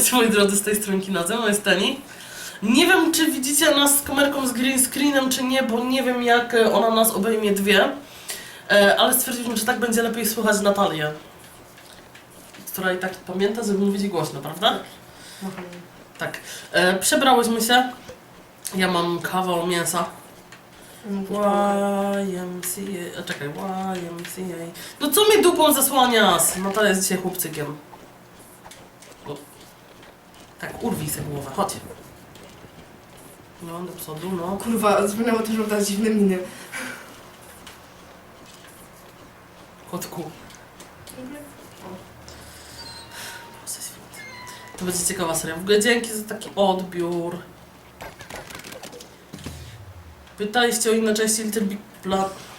Moi drodzy z tej stronki na ze jest Teni. Nie wiem, czy widzicie nas z kamerką z green screenem, czy nie, bo nie wiem, jak e, ona nas obejmie dwie. E, ale stwierdziliśmy, że tak będzie lepiej słychać Natalię. Która i tak pamięta, żeby mówić głośno, prawda? Tak. E, przebrałyśmy się. Ja mam kawał mięsa. YMCA. A czekaj, YMCA. No co mi dupą zasłaniasz? Natalia jest dzisiaj chłopcykiem. Tak, urwij sobie głowę, chodź. No, do przodu, no. Kurwa, zapomniałam też, dać dziwne miny. Kotku. Boże święty. To będzie ciekawa seria. W ogóle dzięki za taki odbiór. Pytaliście o inne części Little Big Planet.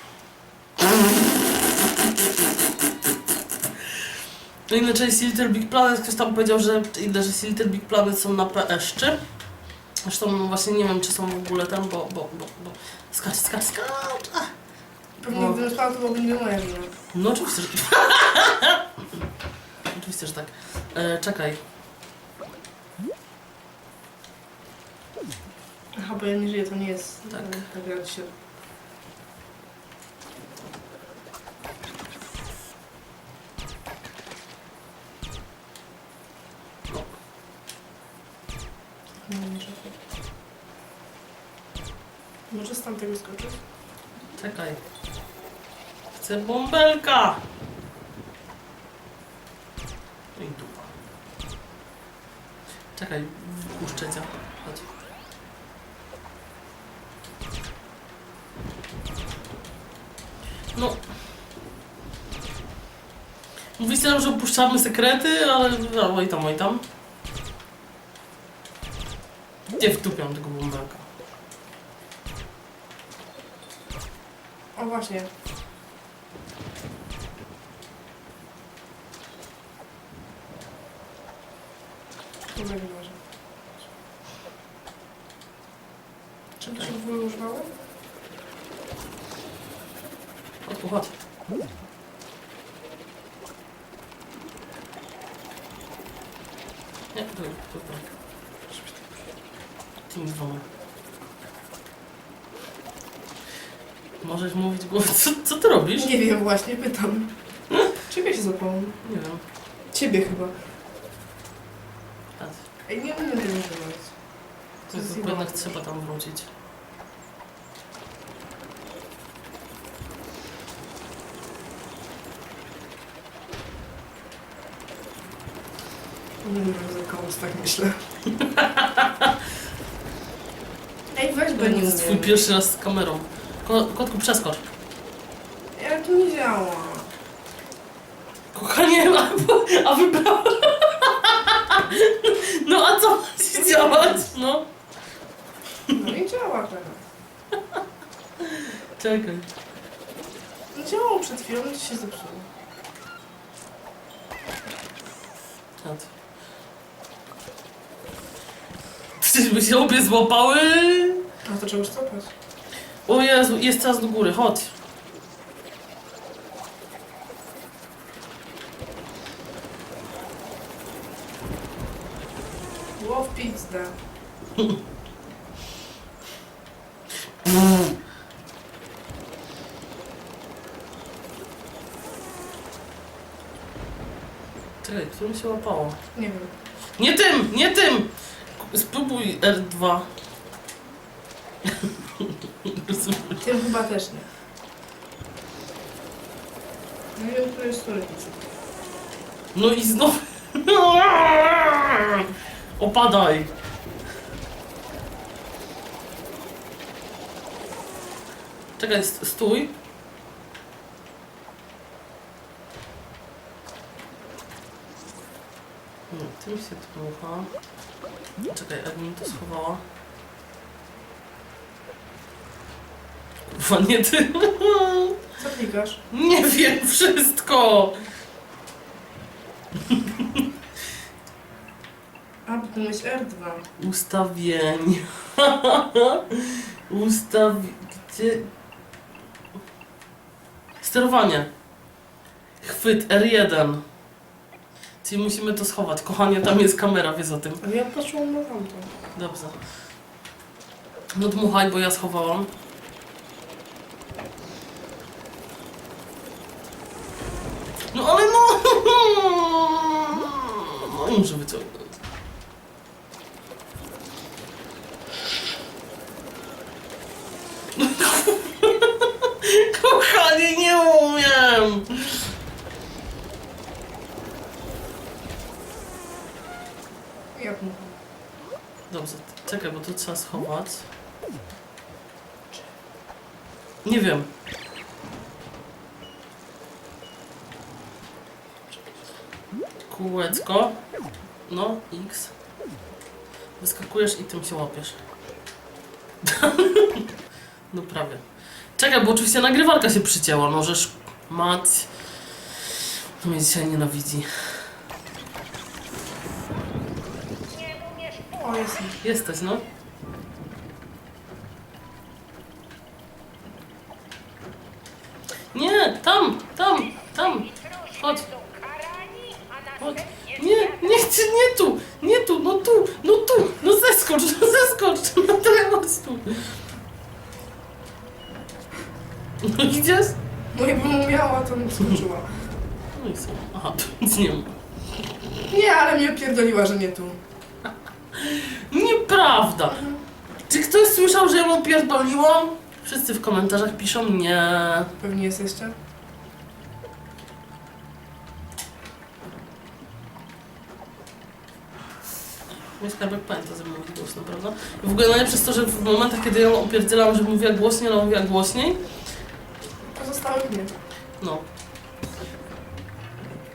O inne części Little Big Planet. Ktoś tam powiedział, że inne części Little Big Planet są na PS3. Zresztą właśnie nie wiem, czy są w ogóle tam, bo... bo, bo, bo... Skacz, skacz, skacz! Ach. Pewnie No. gdybym spała, to byłoby nie moja wina. No oczywiście, że... oczywiście, że tak. E, czekaj. Aha, bo ja nie żyję, to nie jest Tak. tak, tak jak się... Nie trafię. Może z tamtego skoczyć? Czekaj. Chcę bąbelka! No i dupa. Czekaj, wpuszczę cię. Chodź. No. Mówicie, że opuszczamy sekrety, ale no, oj tam, oj tam. Nie wtupiam tego bąbelka. O właśnie. To będzie może. Czy to się w ogóle używało? Chodź, tu, chodź. Nie, tu, tu, tak. Tymi dwoma. Możesz mówić głową. Co, co ty robisz? Nie wiem, właśnie pytam. Ciebie się zapomnę. Nie wiem. Ciebie chyba. Ej, nie umiem tego używać. To jest jednak chyba- trzeba tam wrócić. Nie wiem, za komuś tak myślę. Ej, weź, To jest twój pierwszy raz z kamerą. Ko kotku, przeskocz. Ale to nie działa. Kochanie, a, a wybrałem. No a co ma się działać? No. No i działa teraz. Czekaj. No działało przed chwilą, to się zepsuło. Czad. Czyżby się obie złapały? A to trzeba cofać. O Jezu, jest czas do góry, chodź. Łow pizda. Czekaj, którym się łapało? Nie wiem. Nie tym, nie tym! Spróbuj R2. Tym chyba też nie. No i który jest który. No i znowu... Opadaj! Czekaj, st- stój. Nie, tym się dmucha. Czekaj, admin to schowała. Kurwa, nie ty. Co klikasz? Nie wiem wszystko! A, bo to jest R2. Ustawienia. Ustawi... Gdzie... Sterowanie. Chwyt R1. Czyli musimy to schować. Kochanie, tam jest kamera, wiesz o tym. Ale ja patrzyłam na tamto. Dobrze. No dmuchaj, bo ja schowałam. No ale no! No muszę wyciągnąć. Kochanie, nie umiem! Jak mu? Dobrze, czekaj, bo to trzeba schować. Nie wiem. Kółeczko. No, X. Wyskakujesz i tym się łapiesz. no prawie. Czekaj, bo oczywiście nagrywarka się przycięła. Możesz mać. To mnie dzisiaj nienawidzi. Jest. Jesteś, no. Nie, tam, tam, tam. Chodź. Chodź. Nie, nie chcę, nie tu, nie tu, no tu, no tu, no zeskocz, no zeskocz, no chodź tu. No idziesz? No jakbym umiała, to bym skoczyła. No i co? Aha, tu nic nie ma. Nie, ale mnie pierdoliła, że nie tu. Nieprawda. Czy ktoś słyszał, że mu pierdoliłam? Wszyscy w komentarzach piszą nie. Pewnie jesteście? Mój skarbek pamięta, że mówi głośno, prawda? I w ogóle najlepsze jest to, że w momentach, kiedy ją opierdzielam, że mówiła głośniej, ona mówiła głośniej. Pozostałych nie. No.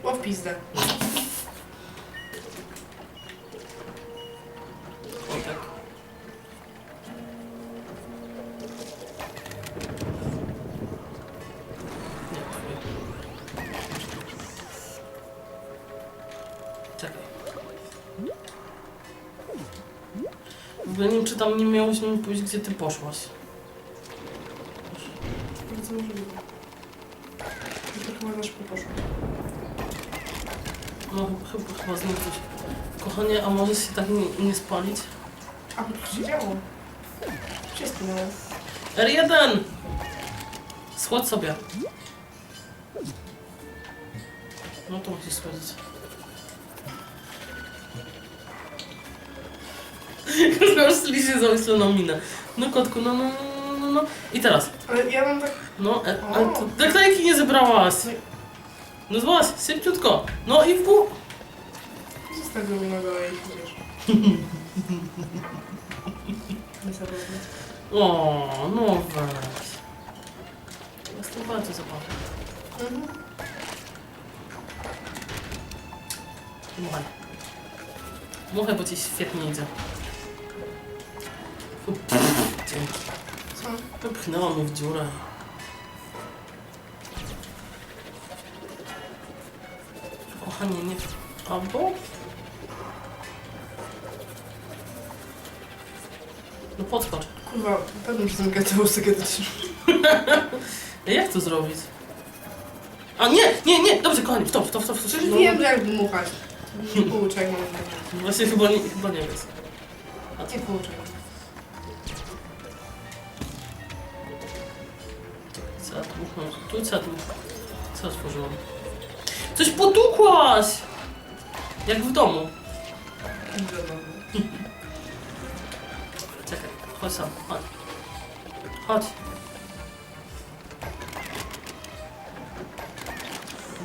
W pizdę. Nie tam nie miałyśmy pójść, gdzie ty poszłaś. Bardzo możliwe. To chyba za szybko poszło. No chyba, chyba z nim coś. Kochanie, a możesz się tak nie, nie spalić? A, bo tu się działo. Się stanęło? R1! Schłodź sobie. No to musisz schłodzić. Masz slicznie zamyśloną minę. No kotku, no, no, no, no, no. I teraz. Ale ja mam tak... No, e, ale to naklejki nie zebrałaś. No zobacz, szybciutko. No i w górę. Zostawił mi na dole i wiesz. Niezabawne. O, no weź. Jest to bardzo zabawne. Mhm. Dmuchaj. Dmuchaj, bo ci świetnie idzie. Co? Wypchnęła mnie w dziurę. Kochanie, nie... Albo? No podskocz. Kurwa, pewnie, usty kiedyś. Ej, Jak to zrobić? A nie, nie, nie! Dobrze, kochani, stop, stop, stop. stop. Przecież No, wiem, że jak dmuchać. Pouczaj mam. Właśnie chyba nie, chyba nie jest. Nie pouczaj. Trzeba dmuchnąć. Tu trzeba dmuchnąć. Co otworzyłam? Coś potukłaś! Jak w domu. Czekaj, chodź sam, chodź. Chodź.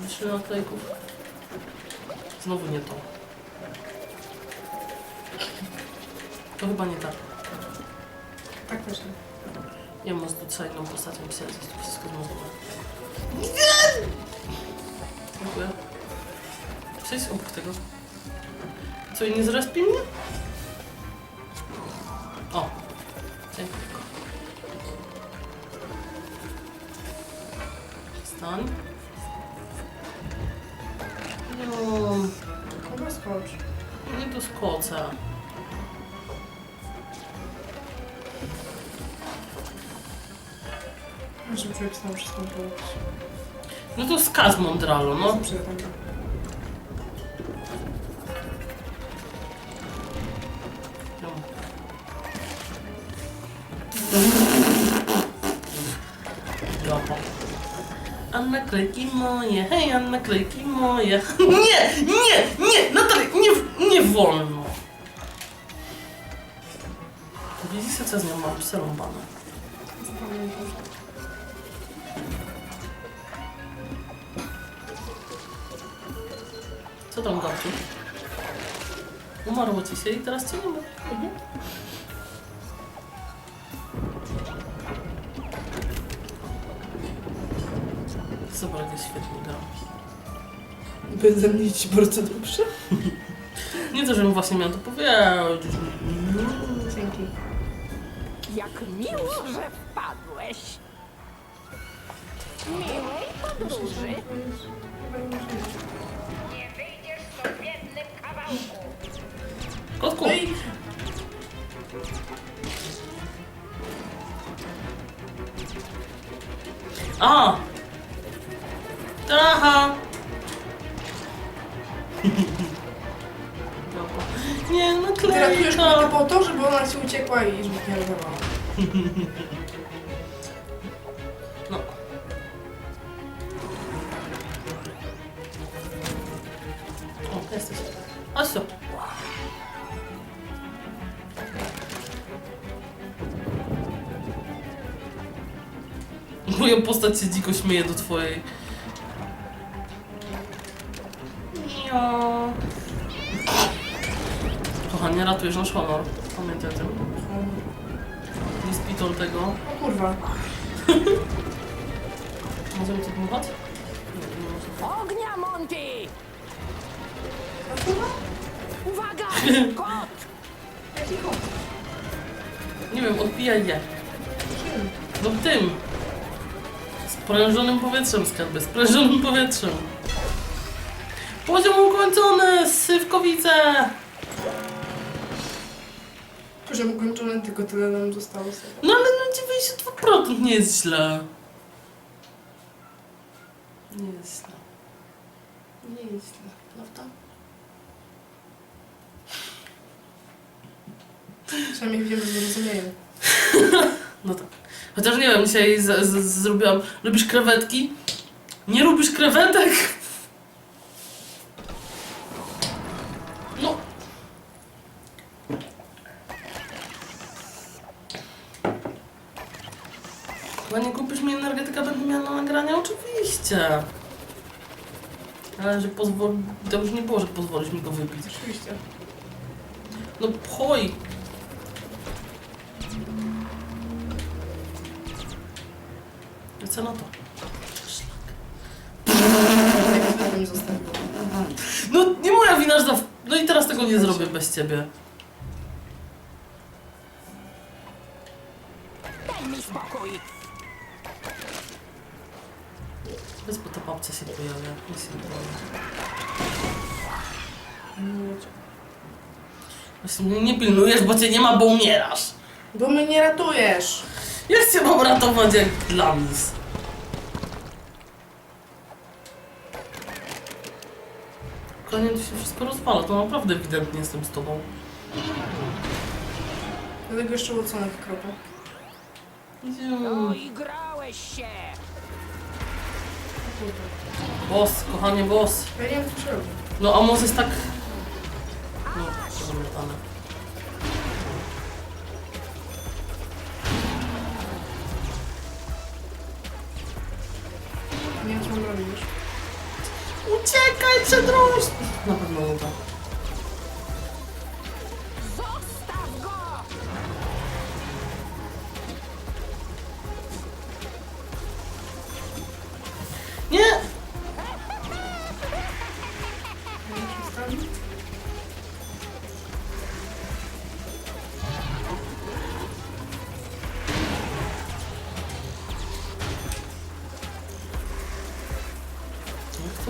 Myślę naklejków. Znowu nie to. To chyba nie tak. Tak też nie. Ja mam inną postacią pisać, jest to wszystko zmożone. Dziękuję. Przejdź obok tego. Co, i nie zrespi mnie? O. Dziękuję. Stań. No, Chyba skocz. nie doskoczę. jak sam przystępować. No to skaz Mondralu, no. Zawsze tak. Anna klejki moje, hej Anna klejki moje. Nie, nie, nie, Natalia, nie, nie wolno. Widzisz co z nią mam przerąbane. Zapomniałam, że- Co tam, Gabciu? Umarło ci się i teraz cię nie ma. Zobacz, jak jest świetnie gra. Będę mnie ci bardzo dobrze. Nie to, żebym właśnie miał to powiedzieć. Dzięki. Jak miło, że wpadłeś. Miłej podróży. Kotku! No i A! Aha! Nie, no ty ratujesz mnie klejka! po to, żeby ona ci uciekła i żeby nie rozerwała. Moja postać się dziko śmieje do twojej. Mio. Kochanie, ratujesz nasz honor. Pamiętaj o tym. Nie spitol tego. O kurwa. Możemy to dmuchać? Nie, nie możemy. Ognia, Monty! Kurwa? Uwaga! Kot! Cicho. Nie wiem, odbijaj je. Czym? No tym. Sprężonym powietrzem, skarby. Sprężonym powietrzem. Poziom ukończony! Sywkowice! Poziom ukończony, tylko tyle nam zostało sobie. No ale no 92% nie jest źle. Nie jest źle. Nie jest źle, prawda? Przynajmniej wiemy, że rozumieją. No tak. Chociaż nie wiem, dzisiaj z, z, zrobiłam... Lubisz krewetki? Nie lubisz krewetek? No. Chyba nie kupisz mi energetyka, będę miała na nagranie? Oczywiście. Ale że pozwol... To już nie było, że pozwolisz mi go wypić. Oczywiście. No choj. Co na to? Zostawiło. No nie moja wina, że... za- No i teraz tego nie zrobię bez ciebie. Daj mi spokój! Bez bo ta babcia się pojawia. Nie się boję. Właśnie mnie nie pilnujesz, bo cię nie ma, bo umierasz. Bo mnie nie ratujesz. Jak cię mam ratować jak dla mis? Konie tu się wszystko rozwala, to naprawdę ewidentnie jestem z tobą. Dlatego jeszcze łoconek kropę. No i grałeś się! Boss, kochanie, boss. Ja nie wiem, co przerobię. No a może jest tak... No, zamykane. Przed róż! Na pewno nie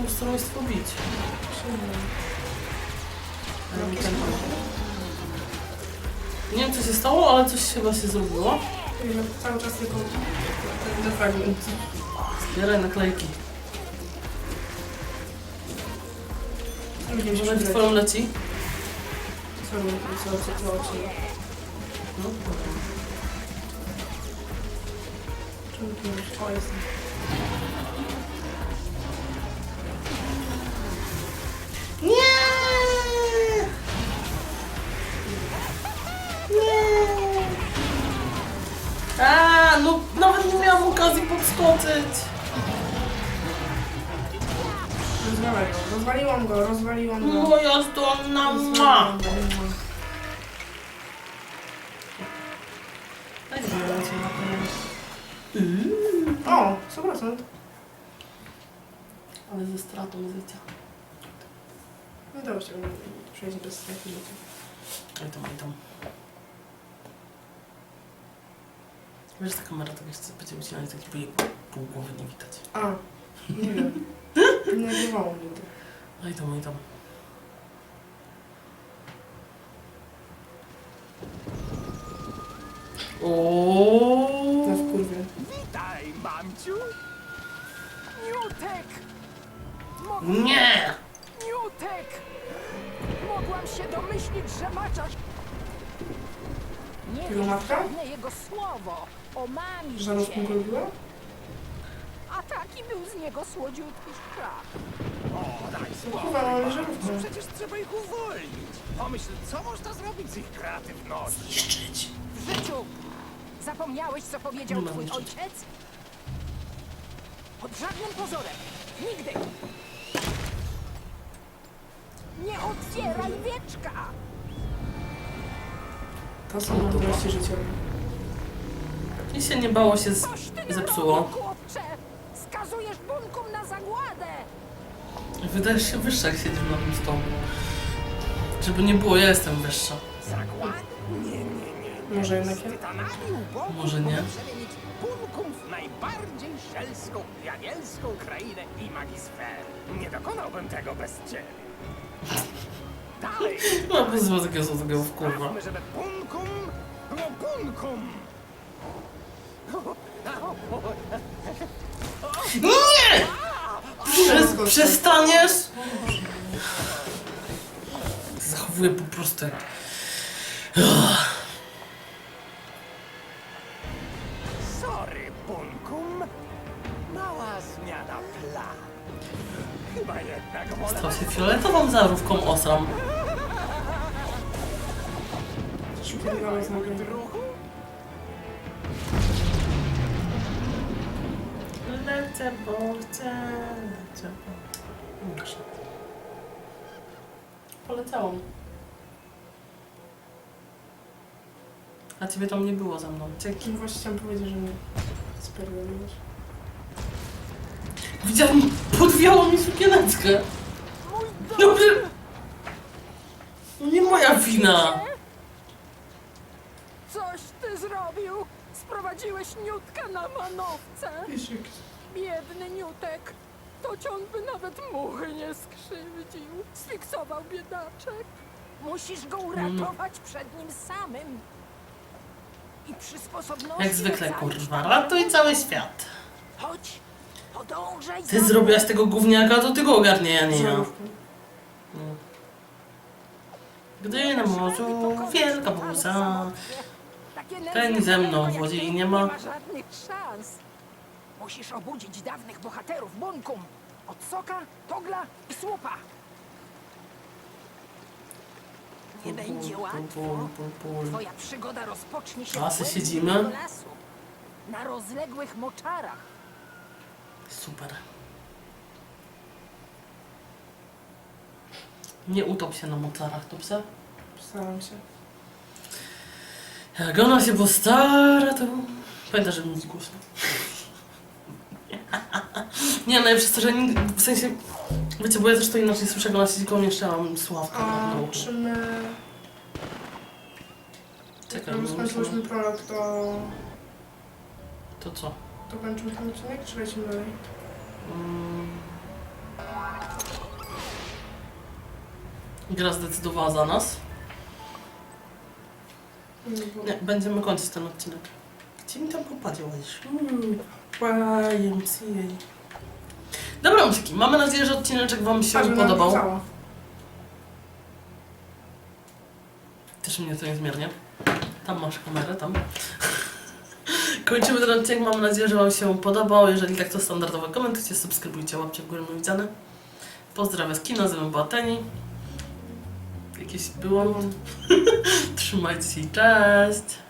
Jak to ustrojstwo bić? Ale nie wiem co się stało, ale coś chyba się zrobiło. Cały czas tylko ten defragment. Zbieraj naklejki. Może się w twoją leci? Co, co, co, co, co, co. No. O, jestem. Nawet nie miałam okazji podskoczyć. Rozwalaj go. Rozwaliłam go, rozwaliłam go. Moja zdolna ma. Rozwaliłam go. Daj zdjęcie na koniec. O, 100%. Ale ze stratą życia. Dało się przejść bez straty życia. Oj tam, oj tam. Wiesz, ta kamera tak jest, będzie wycinać taki pół, pół głowy nie widać. A, nie wiem. Nie nagrywało mnie to. Oj tam, oj tam. Na Ooo. wkurwie. Witaj, mamciu! Niutek! Mogłam... Nie! Niutek! Mogłam się domyślić, że maczasz... Nie Jego matka? żadne jego słowo. Omami Żarówką się. go lubiła? A taki był z niego słodziutki szkrak. O, daj Kurwa, spokój, no ale żarówką. Przecież trzeba ich uwolnić. Pomyśl, co można zrobić z ich kreatywnością. Niszczyć. W życiu! Zapomniałeś, co powiedział Nie mam twój życia. ojciec? Pod żadnym pozorem. Nigdy! Nie otwieraj wieczka! To są mądrości życiowe. I się nie bało się z... Zepsuło. Skazujesz bunkum na zagładę! Wydajesz się wyższa, jak siedzisz na tym stole. Żeby nie było, ja jestem wyższa. Zagład? Nie, nie, nie. Może jednak ja? Może nie. Bunkum w najbardziej szelską krainę i magisfery. Nie dokonałbym tego bez ciebie. Dalej! No, pozwól takiego takiego w kurwa. Sprawmy, żeby Bunkum było Bunkum! Nie! Prze przestaniesz? Zachowuję po prostu jak... Sorry, Bunkum. Mała zmiana planu. Chyba jednak wolę... Stał się fioletową zarówką osram. Szukała z nogą. Druhu? Lecę, bo chcę, lecę, bo... Muszę. A ciebie tam nie było ze mną. Dzięki. No właśnie chciałam powiedzieć, że mnie spierdoliłeś. Widziałam, podwiało mi sukieneczkę. Dobrze. Nie moja wina. Coś ty zrobił! Sprowadziłeś Niutka na manowce! Wiesz, jak... Biedny Niutek! To ciąg by nawet muchy nie skrzywdził. Sfiksował biedaczek. Musisz go uratować przed nim samym. I przy sposobności... Jak zwykle, kurwa, ratuj cały świat. Chodź, podążaj Ty za zrobiłaś tego gówniaka, to ty go ogarnie, ja nie ja. Żarówką. Gdy na morzu wielka buza. Takie Ten ze mną w wodzie i nie ma. Nie ma żadnych szans. Musisz obudzić dawnych bohaterów Bunkum. Od Soka, Togla i Słupa. Nie będzie łatwo. Twoja przygoda rozpocznie się A, w głębi siedzimy? tego lasu. Na rozległych moczarach. Super. Nie utop się na mocarach, dobrze? Postaram się. Jak ona się postara, to... Pamiętasz, że mówić głośno. Nie, najlepsze jest to, że nigdy, w sensie... Wiecie, bo ja też to inaczej słyszę, jak ona siedzi koło mnie, jeszcze mam sławkę A na czy my... Czekaj, Jak bo skończyłyśmy prolog, to... To co? To kończymy ten odcinek, czy lecimy dalej? Mm. Gra zdecydowała za nas. Nie, bo... Nie, będziemy kończyć ten odcinek. Gdzie mi tam popadzie łazisz? YMCA. Dobra, muzyki, mamy nadzieję, że odcineczek Wam się ona podobał. Też mnie to niezmiernie. Tam masz kamerę, tam. Kończymy ten odcinek, mam nadzieję, że Wam się podobał. Jeżeli tak, to standardowo komentujcie, subskrybujcie, łapcie w górę mile widziane. Pozdrawiam z kina, ze mną była Teni. Jakiś było. Trzymajcie się cześć!